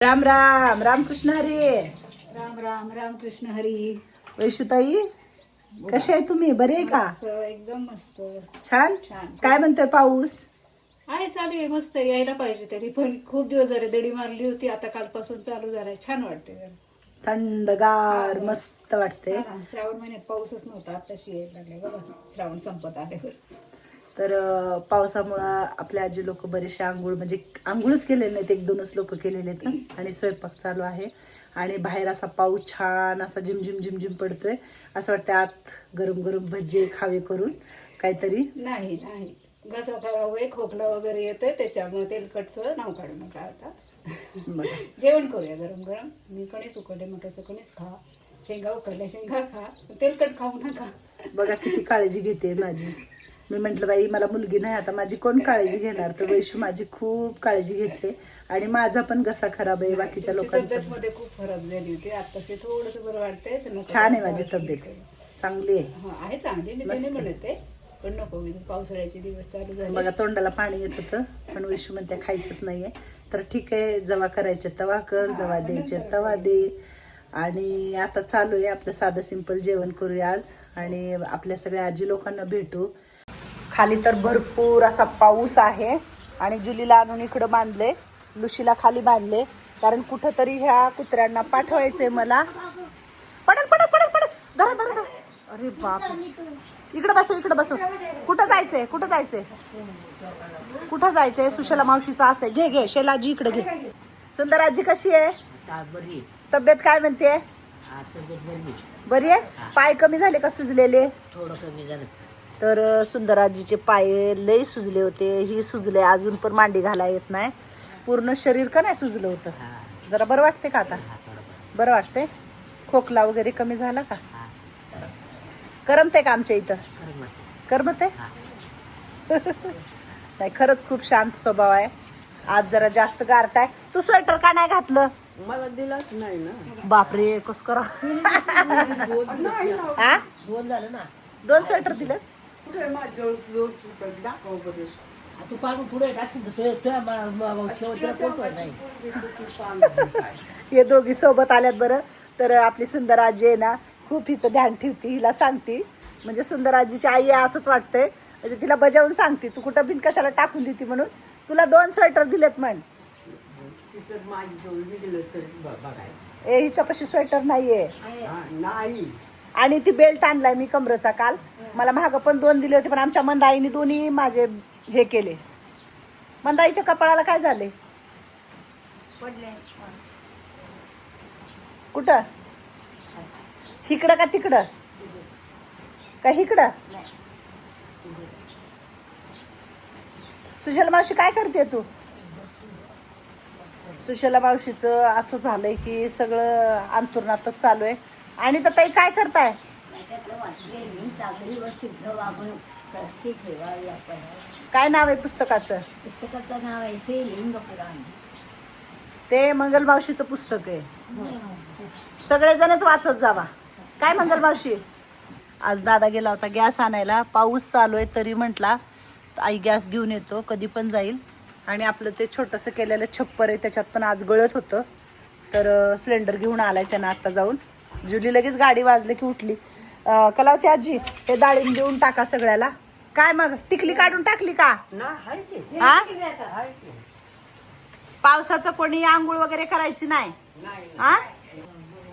राम राम रामकृष्ण हरी. राम राम राम कृष्ण हरी. वैशुताई कसे आहे तुम्ही? बरे आहे का? मस्त, एकदम मस्त. छान? छान. काय म्हणतोय पाऊस? आहे चालू आहे मस्त यायला पाहिजे तरी. पण खूप दिवस झाले दडी मारली होती आता कालपासून चालू झालाय. छान वाटते जरा. थंडगार मस्त वाटते हा ना, श्रावण महिन्यात पाऊसच नव्हता आताशी यायला लागले बघा. श्रावण संपत आल्यावर. तर पावसामुळं आपले आजी लोक बरेचसे आंघोळ म्हणजे आंघोळच केलेले नाहीत एक दोनच लोक केलेले आहेत आणि स्वयंपाक चालू आहे. आणि बाहेर असा पाऊस छान असा झिमझिम झिमझिम पडतोय. असं वाटतं आत गरम गरम भजी खावे करून काहीतरी. नाही नाही. घसा खराब आहे खोकला वगैरे येतोय त्याच्यामुळे तेलकटचं नाव काढू नका आता. जेवण करूया गरम गरम. मी कणीस उकडले मक्याचं कणीस खा. शेंगा उकडल्या शेंगा खा. तेलकट खाऊ नका. बघा किती काळजी घेते माझी. मी म्हंटल बाई मला मुलगी नाही आता माझी कोण काळजी घेणार? तर वैशू माझी खूप काळजी घेते आणि माझा पण घसा खराब आहे बाकीच्या लोकांचा. मध्ये खूप फरक झाली होती. आता ते थोडस बरं वाटतंय छान आहे माझी तब्येत. चांगली आहे. हा आहे चांगली मी म्हणते पण नको पावसाळ्याचे दिवस चालू झाले. बघा तोंडाला पाणी येत होतं पण वैशू म्हणते खायचंच नाहीये. तर ठीक आहे जवा करायचे तवा कर जवा द्यायचे तवा दे. आणि आता चालू आहे आपलं साधं सिंपल जेवण करूया आज. आणि आपल्या सगळ्या आजी लोकांना भेटू. खाली तर भरपूर असा पाऊस आहे. आणि जुलीला आणून इकडं बांधले लुशीला खाली बांधले. कारण कुठंतरी ह्या कुत्र्यांना पाठवायचंय मला. पडल पडल पडल पडल धरा धरा धरा. अरे बाप इकडं बसो इकडं बसो. कुठं जायचंय? कुठं जायचंय? कुठं जायचंय? सुशला मावशीचा असं आहे. घे घे. शैलाजी इकडे घे. सुंदर आजी कशी आहे? तब्येत काय म्हणते? बरी आहे. पाय कमी झाले का सुजलेले? थोडं कमी झालं. तर अं, सुंदर आजीचे पाय लय सुजले होते. ही सुजले अजून पण मांडी घाला येत नाही. पूर्ण शरीर का नाही सुजलं होतं? जरा बरं वाटते का आता? बरं. वाटते खोकला वगैरे कमी झाला का? करमते का आमच्या इथं. करमते नाही खरंच खूप शांत स्वभाव आहे. आज जरा जास्त आहे. तू स्वेटर का नाही घातलं? मला दिलाच नाही ना. बापरे कस करा? दोन झालं ना. दोन स्वेटर दिले कुठे माझ्याजवळ दोन सुटर दाखव बरं. आ, तू काढून पुढे टाकशील तर तुझ्या- तुझ्या मा- मा- मा- शेवटच्या कोणतं नाही. हे दोघी सोबत आल्यात बरं. तर आपली सुंदर आजी आहे ना खूप हिचं ध्यान ठेवती हिला सांगती. म्हणजे सुंदर आजीची आई आहे असंच वाटतंय. म्हणजे तिला बजावून सांगते तू कुठं बिन कशाला टाकून देते म्हणून? तुला दोन स्वेटर दिलेत म्हण. तिथं माझ्याजवळ मी दिलं तरी ब- बघायचं ए हिच्यापाशी स्वेटर नाहीये. हा, नाही. आणि ती बेल्ट आणलाय मी कमरेचा काल. मला महाग पण दोन दिले होते पण आमच्या मंदाईने दोन्ही माझे हे केले. मंदाईच्या कपाळाला काय झाले? कुठं? इकडं का तिकडं? का इकडं सुशला मावशी काय करते तू? सुशला मावशीचं असं झालंय की सगळं अंतुरणातच चालू आहे. आणि तर ताई काय करताय? काय नाव आहे पुस्तकाचं? पुस्तकाचं नाव आहे श्री लिंग पुराण ते मंगल मावशीचं पुस्तक आहे. सगळेजणच वाचत जावा. काय मंगल मावशी? आज दादा गेला होता गॅस आणायला. पाऊस चालू आहे तरी म्हटला आई गॅस घेऊन येतो कधी पण जाईल. आणि आपलं ते छोटंसं केलेलं छप्पर आहे त्याच्यात पण आज गळत होतं. तर सिलेंडर घेऊन आलाय त्यानं आता जाऊन. जुली लगेच गाडी वाजली की उठली. कलावती आजी हे डाळिंब देऊन टाका सगळ्याला. काय मग टिकली काढून टाकली का? ना हाय की. हा हाय की. पावसाचं कोणी आंघोळ वगैरे करायची नाही? हा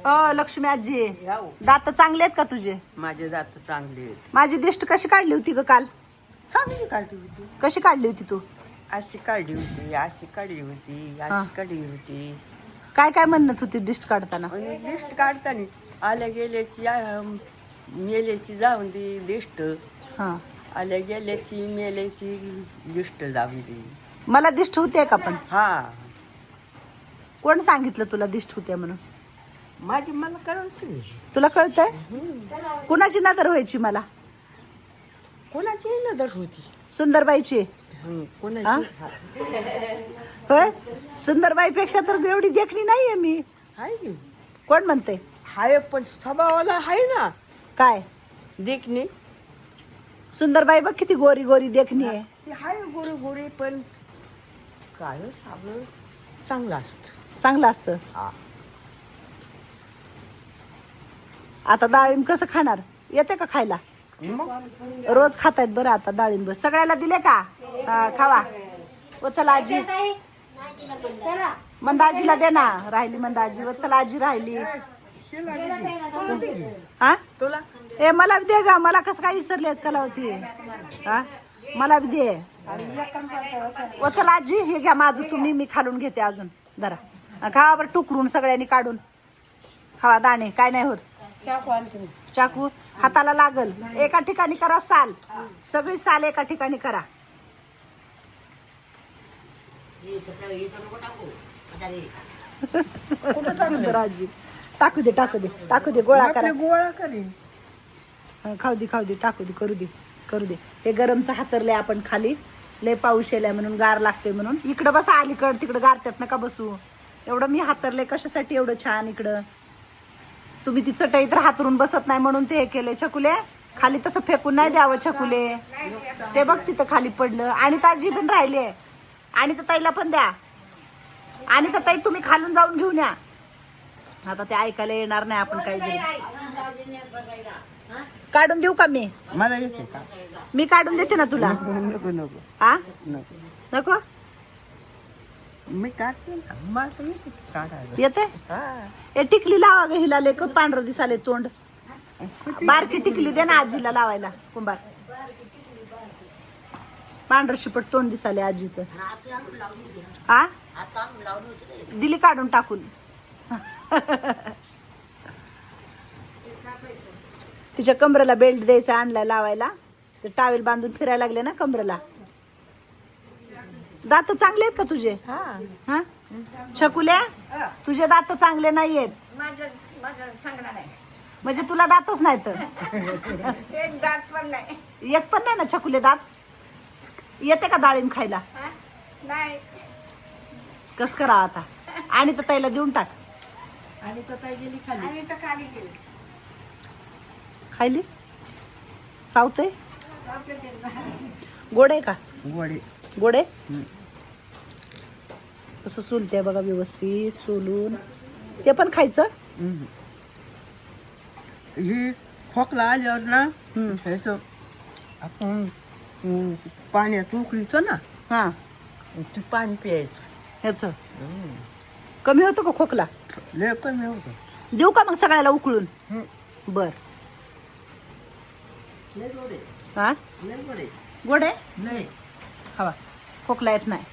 हो लक्ष्मी आजी दात चांगले आहेत का तुझे? माझे दात चांगले माझी दिष्ट कशी काढली होती ग काल? चांगली काढली होती. कशी काढली होती तू? अशी काढली होती अशी काढली होती. अशी काढली होती. काय काय म्हणत होती दिष्ट काढताना? आणि लिस्ट काढताना आल्या गेल्याची मेल्याची जाऊन दे लिस्ट हा. आल्या गेल्याची मेल्याची लिस्ट जाऊन दे. मला दिष्ट होते का पण? हा. कोण सांगितलं तुला दिष्ट होते म्हणून? माझी मला कळत तुला कळतंय? कुणाची नजर व्हायची मला? कोणाची नजर होती. सुंदरबाईची? हं. होय? सुंदरबाईपेक्षा तर एवढी देखणी नाहीये मी. हाय की. कोण म्हणते? हाय पण स्वभावाला आहे ना. काय? देखणे. सुंदरबाई बघ किती गोरी गोरी देखणी आहे. ते हाय गोरे गोरे पण काय आपलं चांगलं असतं. चांगलं असतं. आता डाळिंब कसं खाणार? येते का खायला? रोज खातायत बरं आता डाळिंब. सगळ्याला दिले का? हा, खावा. व चल आजी. मंदाजीला दे ना. राहिली मंदाजी. व चल आजी राहिली. हा? तुला ए मला दे ग. मला कसं काय विसरली आज कलावती? हा? मला बी दे. व चल आजी हे घ्या माझं. तुम्ही मी खालून घेते अजून. जरा खावा बरं टुकरून सगळ्यांनी काढून. खावा दाणे. काय नाही होत. चाकू. हाताला लागल. एका ठिकाणी करा साल. सगळी साल एका ठिकाणी करा. सुंदर आजी. टाकू दे टाकू दे टाकू दे गोळा करा. गोळा करीन. खाऊ दे खाऊ दे टाकू दे करू दे करू दे. हे गरमचं हातरले आपण खाली. लय पाऊस येलाय म्हणून गार लागते म्हणून. इकडं बसा अलीकड तिकडं गारत्यात नका बसू. एवढं मी हातरले कशासाठी एवढं छान इकडं? तुम्ही ती चटई तर हातरून बसत नाही म्हणून ते हे केले छकुले. खाली तसं फेकून नाही द्यावं छकुले. ते बघ तिथं खाली पडलं. आणि ताजी पण राहिली आणि तर ताईला पण द्या. आणि तर ताई तुम्ही खालून जाऊन घेऊन या. आता ते ऐकायला येणार नाही आपण काही जरी. काढून देऊ का मी? मला येते का? मी काढून देते ना तुला. नको नको हा नको. नको? मी काढते ना. मला तर येते काढायला? येते? हा. ए टिकली लावा ग हिला लेक पांढरं दिसाले तोंड. बारकी टिकली दे ना आजीला लावायला. कुंभार. पांढरं शिपट तोंड दिसाले आजीचं. हा दिली काढून टाकून. तिच्या कमरेला बेल्ट द्यायचा आणलाय लावायला. ते टावेल बांधून फिरायला लागले ना कमरेला. दात चांगले आहेत का तुझे? हा. हा? छकुल्या? तुझे दात चांगले नाहीयेत. म्हणजे तुला दातच नाही. तर एक पण नाही ना छकुले दात? येते का डाळिंब खायला? कस करा आता? आणि तर ताईला देऊन टाक. आणि तर काय गेली खाली. खायलीस? चावतय? गोड आहे का? वडे गोड आहे? कसं सोलते बघा व्यवस्थित सोलून ते पण खायचं? हम्म. ही खोकला आल्यावर ना हम्म. ह्याचं आपण हम्म, पाण्यात उकळीतो ना? हा. ते पाणी प्यायचं. ह्याच. कमी होतो का खोकला? लय कमी होतं. देऊ का मग सगळ्याला उकळून? हम्म. बर. लय गोडे. हा? लय गोडे. गोड? आहे नाही खावा. खोकला येत नाही.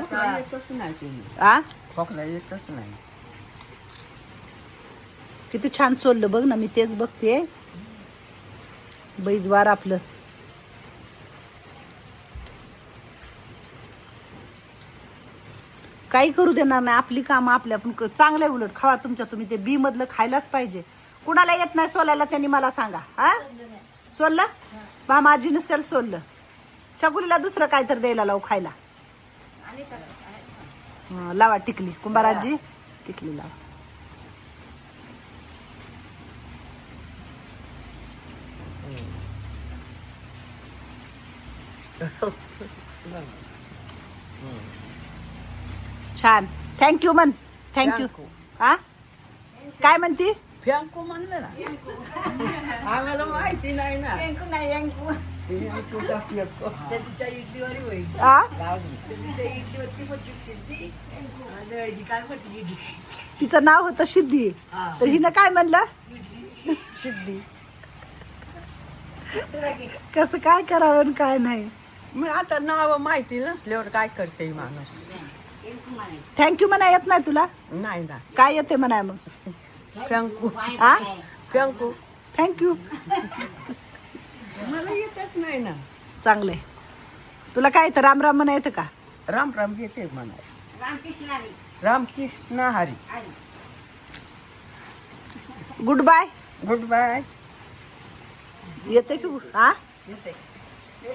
खोकला. येतच नाही ते आ? खोकला येतच नाही. किती छान सोललं बघ ना मी तेच बघते बैजवार आपलं. काही करू देणार नाही. आपली कामं आपल्या पण चांगलं आहे उलट. खावा तुमच्या तुम्ही ते बी मधलं खायलाच पाहिजे. कुणाला येत नाही सोलायला त्यांनी मला सांगा. हा? सोललं? बा माझी नसेल सोललं. छगुलीला दुसरं काय तर द्यायला लावू खायला. लावा टिकली. कुंभाराजी टिकली लावा. छान. थँक्यू म्हण थँक्यू Thank you. हा? काय म्हणती? फ्यांको म्हणलं ना. आम्हाला माहिती नाही ना. तिचं नाव होतं सिद्धी. तर हिनं काय म्हणलं? सिद्धी. कसं काय करावं आणि काय नाही. मग आता नाव माहिती नसल्यावर काय करते माणूस? थँक्यू म्हणा येत नाही तुला? नाही ना. काय येते म्हणाय मग? फ्यांको हा फ्यांको थँक्यू मला येतच नाही ना. चांगलंय. तुला काय येतं? राम राम म्हणा येतं का? राम राम येते म्हणा. Ramkrishna Hari. Good bye good bye येते की हा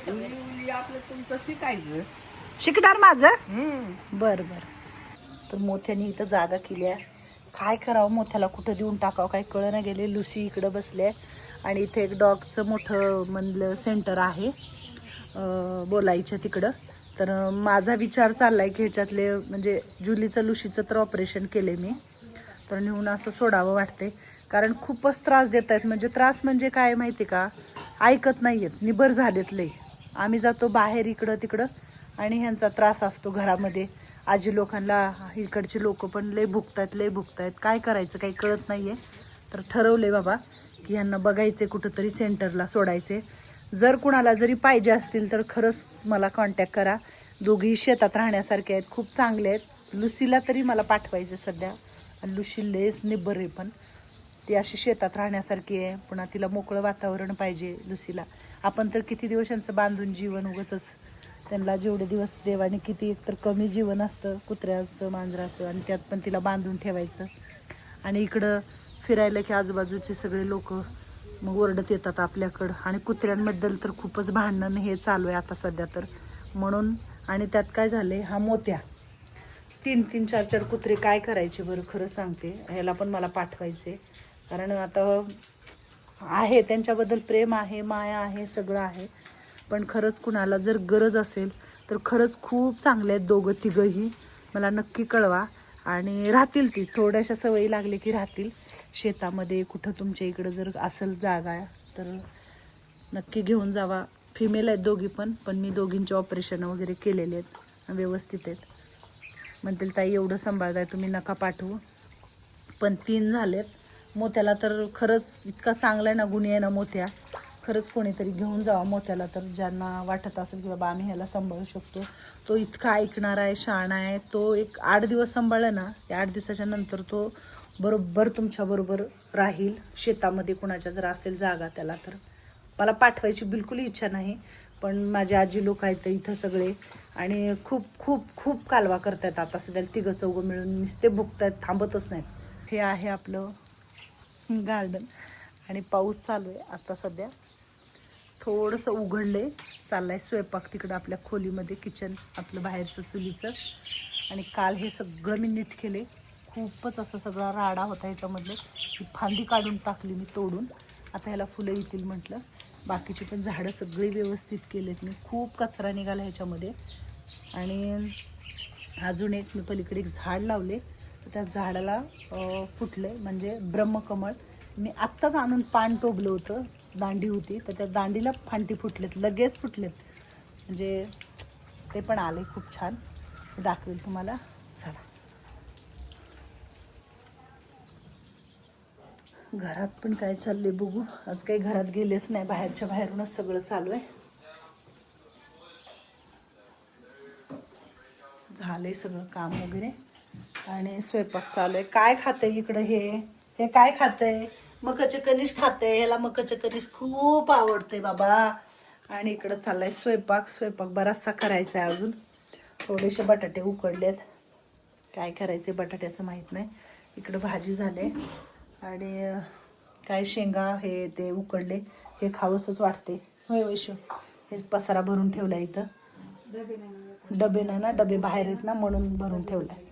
उली उली आपलं तुमचं शिकायचं. शिकणार माझं? हम्म. बर बर. तर मोठ्याने इथं जागा केली आहे. काय करावं मोठ्याला कुठं देऊन टाकावं? काय कळना गेले. लुसी इकडं बसले आणि इथे एक डॉगचं मोठं म्हणलं सेंटर आहे. बोलायचं तिकडं. तर माझा विचार चालला आहे की ह्याच्यातले म्हणजे जुलीचं लुशीचं तर ऑपरेशन केले मी. तर नेऊन असं सोडावं वाटते कारण खूपच त्रास देत आहेत. म्हणजे त्रास म्हणजे काय माहिती का? ऐकत नाही आहेत निबर झालेत लई. आम्ही जातो बाहेर इकडं तिकडं. आणि ह्यांचा त्रास असतो घरामध्ये. आजी लोकांना इकडचे लोक पण लय भुकतायत लय भुकतायत. काय करायचं काही कळत नाही आहे तर ठरवले बाबा की ह्यांना बघायचे कुठंतरी सेंटरला सोडायचे जर कुणाला जरी पाहिजे असतील तर खरंच मला कॉन्टॅक्ट करा. दोघीही शेतात राहण्यासारखे आहेत खूप चांगले आहेत. लुसीला तरी मला पाठवायचं सध्या. आणि लुशी लेस निब्बर आहे पण. ती अशी शेतात राहण्यासारखी आहे. पुन्हा तिला मोकळं वातावरण पाहिजे लुसीला. आपण तर किती दिवसांचं बांधून जीवन उगच त्यांना जेवढे दिवस देवाने किती एकतर कमी जीवन असतं कुत्र्याचं मांजराचं आणि त्यात पण तिला बांधून ठेवायचं. आणि इकडं फिरायला की आजूबाजूचे सगळे लोक मग ओरडत येतात आपल्याकडं. आणि कुत्र्यांबद्दल तर खूपच भांडणं हे चालू आहे आता सध्या तर. म्हणून आणि त्यात काय झाले हा मोत्या. तीन तीन चार चार कुत्रे काय करायचे बरं खरं सांगते. ह्याला पण मला पाठवायचे कारण आता आहे त्यांच्याबद्दल प्रेम आहे माया आहे सगळं आहे. पण खरंच कुणाला जर गरज असेल तर खरंच खूप चांगले आहेत दोघं तिघंही. मला नक्की कळवा. आणि राहतील ती. थोड्याशा सवयी लागले की राहतील. शेतामध्ये कुठं तुमच्या इकडं जर असेल जागा तर नक्की घेऊन जावा. फिमेल आहेत दोघी पण पण मी दोघींचे ऑपरेशन वगैरे केलेले आहेत. व्यवस्थित आहेत. म्हणतील ताई एवढं सांभाळताय तुम्ही नका पाठवू. पण तीन झालेत. मोत्याला तर खरंच इतका चांगला आहे ना गुणी आहे ना मोत्या. खरंच कोणीतरी घेऊन जावा मोत्याला तर ज्यांना वाटत असेल की बाबा आम्ही ह्याला सांभाळू शकतो. तो इतका ऐकणार आहे शाणा आहे. तो एक आठ दिवस सांभाळला ना त्या आठ दिवसाच्या नंतर तो बरोबर तुमच्याबरोबर राहील. शेतामध्ये कुणाच्या जर असेल जागा त्याला तर. मला पाठवायची बिलकुल इच्छा नाही पण माझे आजी लोक आहेत इथं सगळे. आणि खूप खूप खूप कालवा करतात आता सध्या. तिघं चौघं मिळून नुसते भुकतायत थांबतच नाहीत. हे आहे आपलं गार्डन आणि पाऊस चालू आहे आता सध्या. थोडंसं उघडलं आहे चाललं चाललाय स्वयंपाक तिकडं आपल्या खोलीमध्ये किचन आपलं बाहेरचं चुलीचं. आणि काल हे सगळं मी नीट केले खूपच असं सगळा राडा होता ह्याच्यामधले ही फांदी काढून टाकली मी तोडून. आता ह्याला फुलं येतील म्हटलं. बाकीची पण झाडं सगळी व्यवस्थित केलेत मी. खूप कचरा निघाला ह्याच्यामध्ये. आणि अजून एक मी पलीकडे एक झाड लावले तर त्या झाडाला फुटलं आहे म्हणजे ब्रह्मकमळ. मी आत्ताच आणून पान टोबलं होतं. दांडी होती तर त्या दांडीला फांटी फुटलेत लगेच फुटलेत. म्हणजे ते पण आले खूप छान. दाखवेल तुम्हाला. चला. घरात पण काय चाललंय बघू. आज काही घरात गेलेच नाही. बाहेरच्या बाहेरूनच सगळं चालू आहे झालंय सगळं काम वगैरे. आणि स्वयंपाक चालू आहे. काय खाते इकडं हे? हे काय खातंय? मकाचे कनिश खाते ह्याला मकाचे कनिश खूप आवडते बाबा. आणि इकडं चाललाय स्वयंपाक स्वयंपाक बराचसा करायचा आहे अजून. थोडेसे बटाटे उकडलेत. काय करायचे बटाट्याचं माहीत नाही. इकडं भाजी झाले. आणि काय शेंगा हे ते उकडले. हे खावंसंच वाटते. होय वैशू? हे पसारा भरून ठेवला इथं. डबे नाही ना डबे बाहेर आहेत ना म्हणून भरून ठेवलाय.